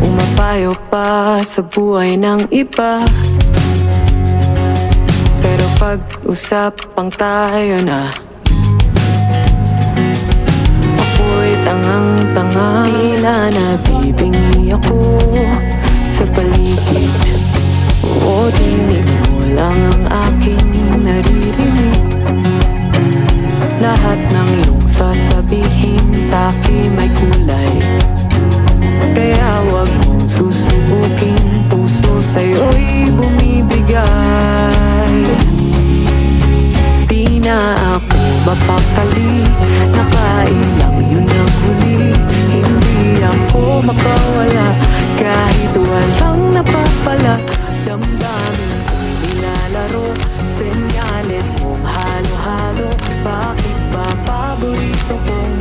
Umapayo pa sa buhay ng iba Pero pag-usapang tayo na. Ako'y tangang-tanga. Tila nabibingi ako sa paligid. Oo, dinig mo lang ang aking naririnig. Lahat ng iyong sasabihin sa akin may Kahit walang napapala Damdamin ko'y nilalaro Senyales mong halo-halo Bakit ba paborito kong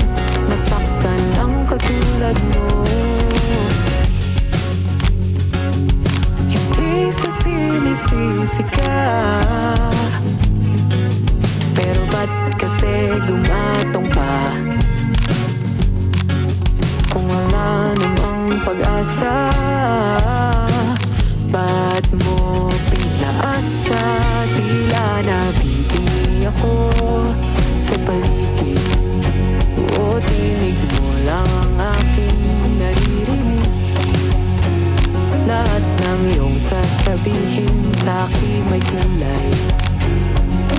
Nasaktan ang katulad mo? Hindi sa sinisisi ka pag-asa Ba't mo pinaasa? Tila nabibingi ako sa paligid Oo, tinig mo lang ang aking naririnig. Lahat ng iyong sasabihin sa akin may kulay.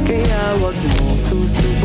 Kaya wag mo susubukan